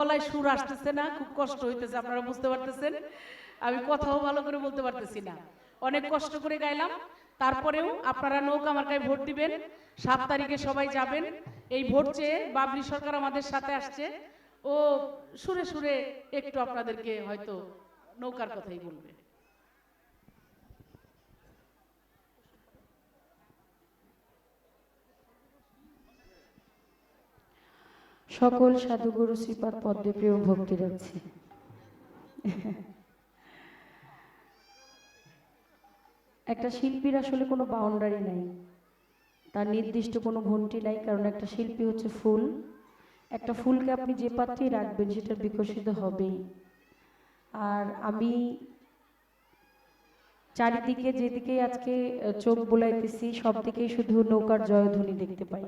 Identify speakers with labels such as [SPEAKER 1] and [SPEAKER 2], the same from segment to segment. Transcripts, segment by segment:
[SPEAKER 1] গলায় সুর আসতেছে না, খুব কষ্ট হইতেছে, আপনারা বুঝতে পারতেছেন? আমি কথাও ভালো করে বলতে পারতেছি না। অনেক কষ্ট করে গাইলাম, তারপরেও আপনারা নৌকা আমার গায়ে ভোট দিবেন, সাত তারিখে সবাই যাবেন। এই ভোট চেয়ে বাবরি সরকার আমাদের সাথে আসছে। ও সুরে সুরে একটু আপনাদেরকে হয়তো নৌকার কথাই বলবে।
[SPEAKER 2] সকল সাধুগুরু শ্রীপাদ পদ্মে প্রিয় ভক্তি রাখছি। একটা শিল্পীর আসলে কোনো বাউন্ডারি নাই। তার নির্দিষ্ট কোনো ঘন্টি নাই, কারণ একটা শিল্পী হচ্ছে ফুল। একটা ফুলকে আপনি যে পাত্রেই রাখবেন, সেটা বিকশিত হবেই। আর আমি চারিদিকে যেদিকে আজকে চোখ বোলাইতেছি সব দিকেই শুধু নৌকার জয়ধ্বনি দেখতে পাই।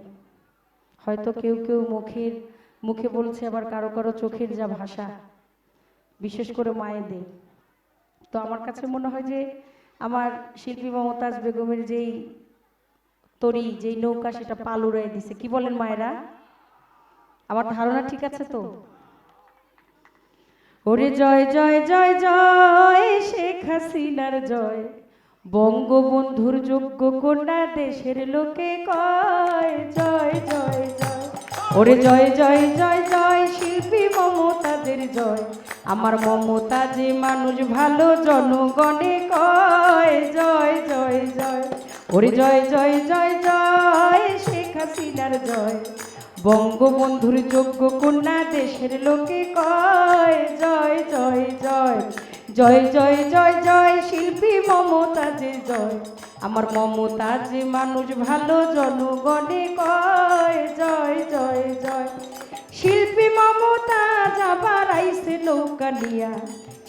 [SPEAKER 2] হয়তো কেউ কেউ মুখের মুখে বলছে আবার কারও কারও চোখের যা ভাষা, বিশেষ করে মায়েদের। তো আমার কাছে মনে হয় যে আমার শিল্পী মমতাজ বেগমের যেই তরি, যেই নৌকা, সেটা পাল উড়াই দিছে। কি বলেন মায়েরা? আমার ধারণা ঠিক আছে তো? ওরে জয় জয় জয় জয় শেখ হাসিনার জয়। বঙ্গবন্ধুর যোগ্য কন্যা দেশের লোকে কয়, জয় জয় জয়। ওরে জয় জয় জয় জয় শিল্পী মমতাদের জয়। আমার মমতা যে মানুষ ভালো জনগণে কয়, জয় জয় জয়। ওরে জয় জয় জয় জয় শেখ হাসিনার জয়। বঙ্গবন্ধুর যোগ্য কন্যা দেশের লোকে কয়, জয় জয় জয়। জয় জয় জয় জয় শিল্পী মমতাজে জয়। আমার মমতাজ মানুষ ভালো জনগণে কয় নিয়া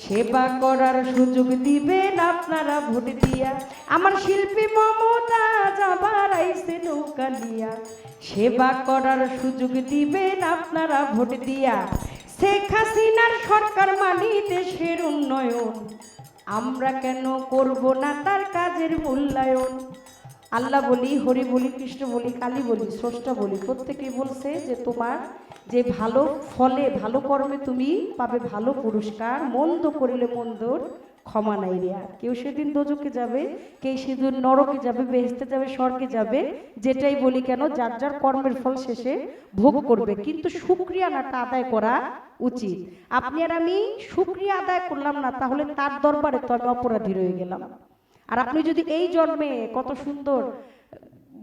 [SPEAKER 2] সেবা করার সুযোগ দিবেন আপনারা ভোট দিয়া। আমার শিল্পী মমতাজ আবার আইসে নৌকা নিয়া সেবা করার সুযোগ দিবেন আপনারা ভোট দিয়া। শেখ হাসিনার সরকার মানি দেশের উন্নয়ন, আমরা কেন করব না তার কাজের মূল্যায়ন? আল্লাহ বলি, হরি বলি, কৃষ্ণ বলি, কালী বলি, স্রষ্টা বলি, প্রত্যেকেই বলছে যে তোমার যে ভালো ফলে, ভালো কর্মে তুমি পাবে ভালো পুরস্কার, মন্দ করিলে মন্দর ক্ষমা নাই রে আর। কেউ সেদিন দোজকে যাবে, কেউ সেদিন নরকে যাবে বেহেস্তে যাবে, স্বর্গে যাবে, যেটাই বলি কেন, যার যার কর্মের ফল শেষে ভোগ করবে। কিন্তু শুক্রিয়ানাটা আদায় করা উচিত। আপনি আর আমি সুক্রিয়া আদায় করলাম না, তাহলে তার দরবারে তো আমি অপরাধী রয়ে গেলাম। আর আপনি যদি এই জন্মে কত সুন্দর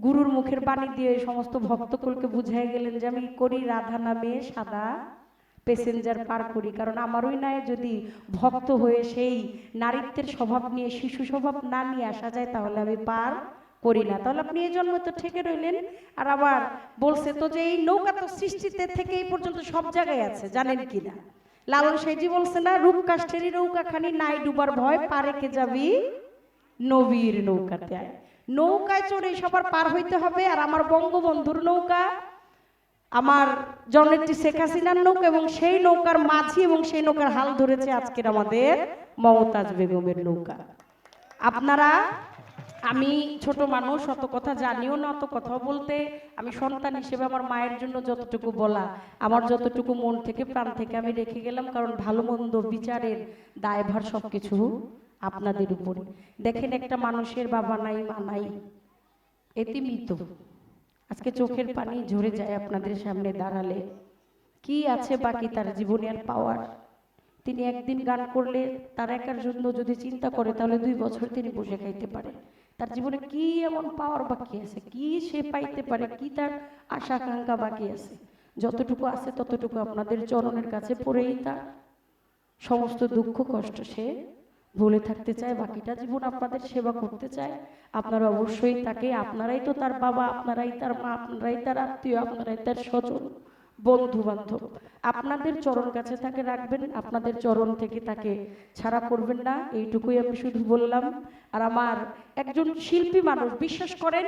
[SPEAKER 2] গুরুর মুখের বাণী দিয়ে সমস্ত ভক্তকুলকে বুঝাই গেলেন যে আমি করি রাধা নামে সাদা প্যাসেঞ্জার পার করি। কারণ আমারই নয় যদি ভক্ত হয়ে সেই নারীত্বের স্বভাব নিয়ে, শিশু স্বভাব না নিয়ে আসা যায়, তাহলে আমি পার করি না। তাহলে আপনি এই জন্ম তো ঠেকে রইলেন। আর আবার বলছে তো যে এই নৌকা তো সৃষ্টিতে থেকে এই পর্যন্ত সব জায়গায় আছে, জানেন কি না? লালন সাইজি বলছে না রূপ কাষ্টেরই নৌকা খানি নাই ডুবার ভয়, পারে কে যাবি? নবীর নৌকাতে আয়। নৌকায় চড়ে সবার পার হইতে হবে আর আমার বঙ্গবন্ধুর নৌকা, আমার জননেত্রী শেখ হাসিনার নৌকা এবং সেই নৌকার মাঝি এবং সেই নৌকার হাল ধরেছে আজকের আমাদের মমতাজ বেগমের নৌকা। আপনারা, আমি ছোট মানুষ, অত কথা জানিও না, অত কথা বলতে, আমি সন্তান হিসেবে আমার মায়ের জন্য যতটুকু বলা, আমার যতটুকু মন থেকে, প্রাণ থেকে আমি রেখে গেলাম, কারণ ভালো মন্দ বিচারের দায়ভার সবকিছু আপনাদের উপরে। দেখেন একটা মানুষের বাবা নাই, মা নাই। এতিমিত আজকে চোখের পানি ঝরে যায় আপনাদের সামনে দাঁড়ালে। কি আছে বাকি তার জীবনে আর পাওয়ার? তিনি একদিন গান করলে তার একার জন্য যদি চিন্তা করে, তাহলে দুই বছর তিনি বসে খাইতে পারে। তার জীবনে কি এমন পাওয়ার বাকি আছে? কি সে পাইতে পারে? কি তার আশা আকাঙ্ক্ষা বাকি আছে? যতটুকু আছে ততটুকু আপনাদের চরণের কাছে পড়েই তার। সমস্ত দুঃখ কষ্ট সে ভুলে থাকতে চায়, বাকিটা জীবন আপনাদের সেবা করতে চায়। আপনারা অবশ্যই তাকে, আপনারাই তো তার বাবা, আপনারাই তার মা, আপনারাই তার আত্মীয়, আপনারাই তার স্বজন বন্ধু বান্ধব আপনাদের চরণ কাছে তাকে রাখবেন, আপনাদের চরণ থেকে তাকে ছাড়া করবেন না। এইটুকুই আমি শুধু বললাম। আর আমার একজন শিল্পী মানুষ, বিশ্বাস করেন,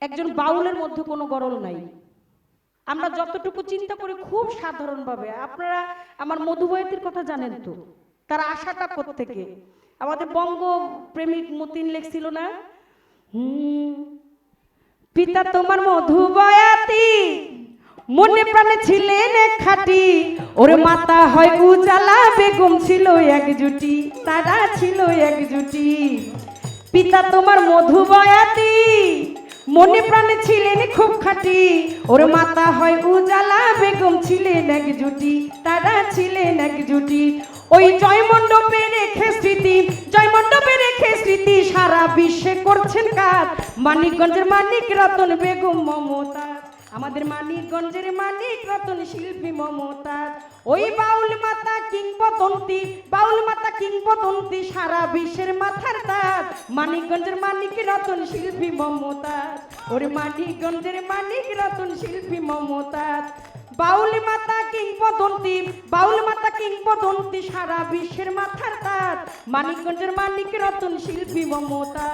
[SPEAKER 2] একজন বাউলের মধ্যে কোনো গরল নাই। আমরা যতটুকু চিন্তা করি, খুব সাধারণভাবে। আপনারা আমার মধুবয়তির কথা জানেন তো? তার আশাটা থেকে আমাদের বঙ্গ প্রেমিক মতিন লেখছিল না? হুম, পিতা তোমার মধু বয়াতি মনে প্রাণে ছিলেন খাটি। ওর মাতা হয় উজালা, বেগম ছিল এক জুটি, তারা ছিল এক জুটি। পিতা তোমার মধু বয়াতি মনে প্রাণে ছিলেন খুব খাটি। ওর মাতা হয় উজালা, বেগম ছিলেন এক জুটি, তারা ছিলেন এক জুটি। ওই জয় মণ্ডপে রেখে স্মৃতি জয় মণ্ডপে রেখে স্মৃতি সারা বিশ্বে করছেন কাজ। মানিকগঞ্জের মানিক রতন বেগম মমতা, আমাদের মানিকগঞ্জের মানিক রতন শিল্পী মমতা। ওই বাউল মাতা কিংবদন্তি, বাউল মাতা কিংবদন্তি সারা বিশ্বের মাথার তাজ। মানিকগঞ্জের মানিক রতন শিল্পী মমতা, ওরে মানিকগঞ্জের মানিক রতন শিল্পী মমতা। বাউল মাতা কিংবদন্তি, বাউল মাতা কিংবদন্তি সারা বিশ্বের মাথার তাজ মানিকগঞ্জের মানিক রতন শিল্পী মমতা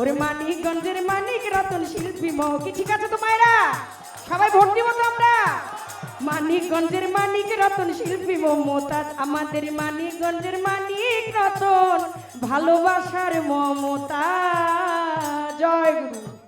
[SPEAKER 2] ওরে মানিকগঞ্জের মানিক রতন শিল্পী মম কি ঠিক আছে তো মায়েরা? সবাই ভোট দিব তো আমরা? মানিকগঞ্জের মানিক রতন শিল্পী মমতাজ আমাদের মানিকগঞ্জের মানিক রতন, ভালোবাসার মমতা জয় গুরু।